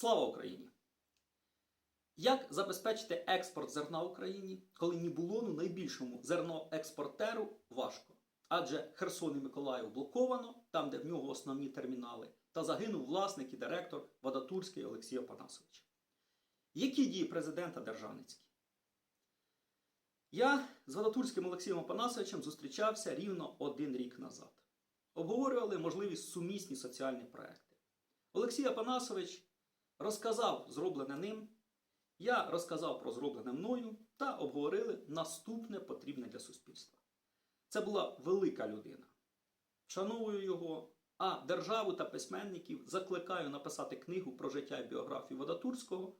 Слава Україні! Як забезпечити експорт зерна Україні, коли Нібулону, найбільшому зерноекспортеру, важко? Адже Херсон і Миколаїв блоковано, там, де в нього основні термінали, та загинув власник і директор Вадатурський Олексій Опанасович. Які дії президента державницькі? Я з Вадатурським Олексієм Опанасовичем зустрічався рівно один рік назад. Обговорювали можливість сумісні соціальні проекти. Олексій Апанасович розказав зроблене ним, я розказав про зроблене мною та обговорили наступне потрібне для суспільства. Це була велика людина. Вшановую його, а державу та письменників закликаю написати книгу про життя і біографію Водатурського.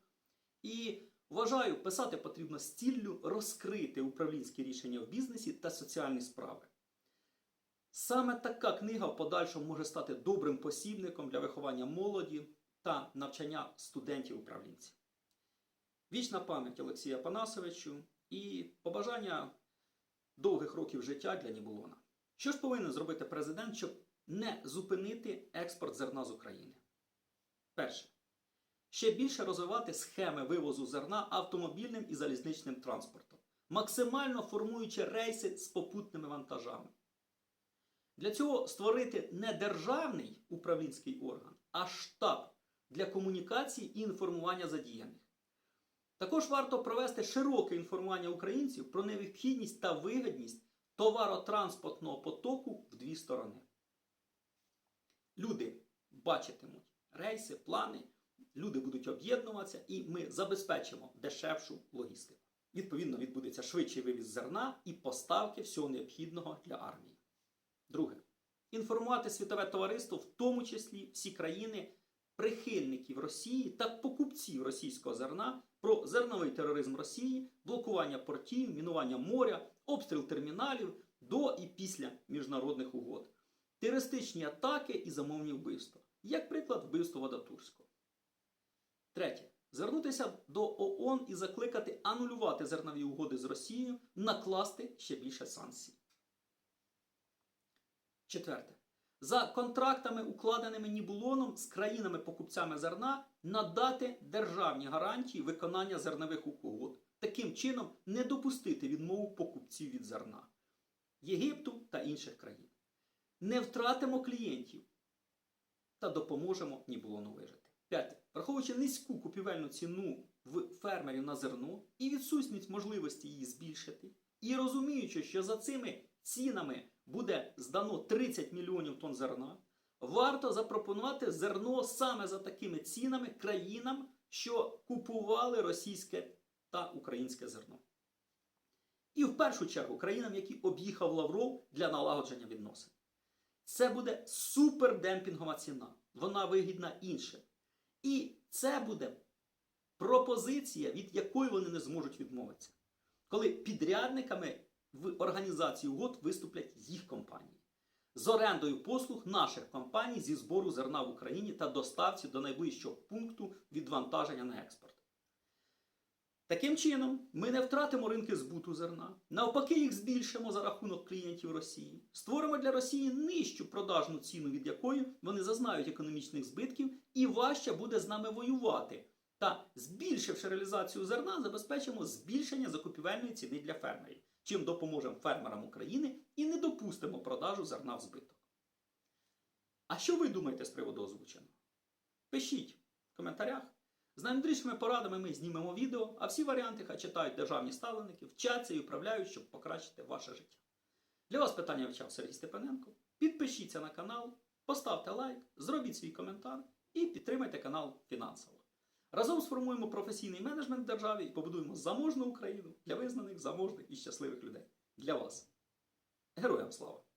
І вважаю, писати потрібно з ціллю розкрити управлінські рішення в бізнесі та соціальні справи. Саме така книга в подальшому може стати добрим посібником для виховання молоді та навчання студентів-управлінців. Вічна пам'ять Олексія Панасовичу і побажання довгих років життя для Нібулона. Що ж повинен зробити президент, щоб не зупинити експорт зерна з України? Перше. Ще більше розвивати схеми вивозу зерна автомобільним і залізничним транспортом, максимально формуючи рейси з попутними вантажами. Для цього створити не державний управлінський орган, а штаб для комунікації і інформування задіяних. Також варто провести широке інформування українців про необхідність та вигідність товаротранспортного потоку в дві сторони. Люди бачитимуть рейси, плани, люди будуть об'єднуватися, і ми забезпечимо дешевшу логістику. Відповідно, відбудеться швидший вивіз зерна і поставки всього необхідного для армії. Друге. Інформувати світове товариство, в тому числі всі країни, прихильників Росії та покупців російського зерна про зерновий тероризм Росії, блокування портів, мінування моря, обстріл терміналів до і після міжнародних угод, терористичні атаки і замовні вбивства, як приклад вбивства Вадатурського. Третє. Звернутися до ООН і закликати анулювати зернові угоди з Росією, накласти ще більше санкцій. Четверте. За контрактами, укладеними Нібулоном з країнами-покупцями зерна, надати державні гарантії виконання зернових угод. Таким чином, не допустити відмову покупців від зерна Єгипту та інших країн. Не втратимо клієнтів та допоможемо Нібулону вижити. П'яте. Враховуючи низьку купівельну ціну в фермерів на зерно і відсутність можливості її збільшити, і розуміючи, що за цими цінами буде здано 30 мільйонів тонн зерна, варто запропонувати зерно саме за такими цінами країнам, що купували російське та українське зерно. І в першу чергу країнам, які об'їхав Лавров для налагодження відносин. Це буде супердемпінгова ціна. Вона вигідна іншим. І це буде пропозиція, від якої вони не зможуть відмовитися. Коли підрядниками в організації угод виступлять їх компанії з орендою послуг наших компаній зі збору зерна в Україні та доставці до найближчого пункту відвантаження на експорт. Таким чином, ми не втратимо ринки збуту зерна, навпаки, їх збільшимо за рахунок клієнтів Росії, створимо для Росії нижчу продажну ціну, від якої вони зазнають економічних збитків, і важче буде з нами воювати. Та, збільшивши реалізацію зерна, забезпечимо збільшення закупівельної ціни для фермерів, чим допоможемо фермерам України і не допустимо продажу зерна в збиток. А що ви думаєте з приводу озвученого? Пишіть в коментарях. З наймудрішими порадами ми знімемо відео, а всі варіанти хай читають державні ставленики, вчаться і управляють, щоб покращити ваше життя. Для вас питання вивчав Сергій Степаненко. Підпишіться на канал, поставте лайк, зробіть свій коментар і підтримайте канал фінансово. Разом сформуємо професійний менеджмент в державі і побудуємо заможну Україну для визнаних, заможних і щасливих людей. Для вас. Героям слава!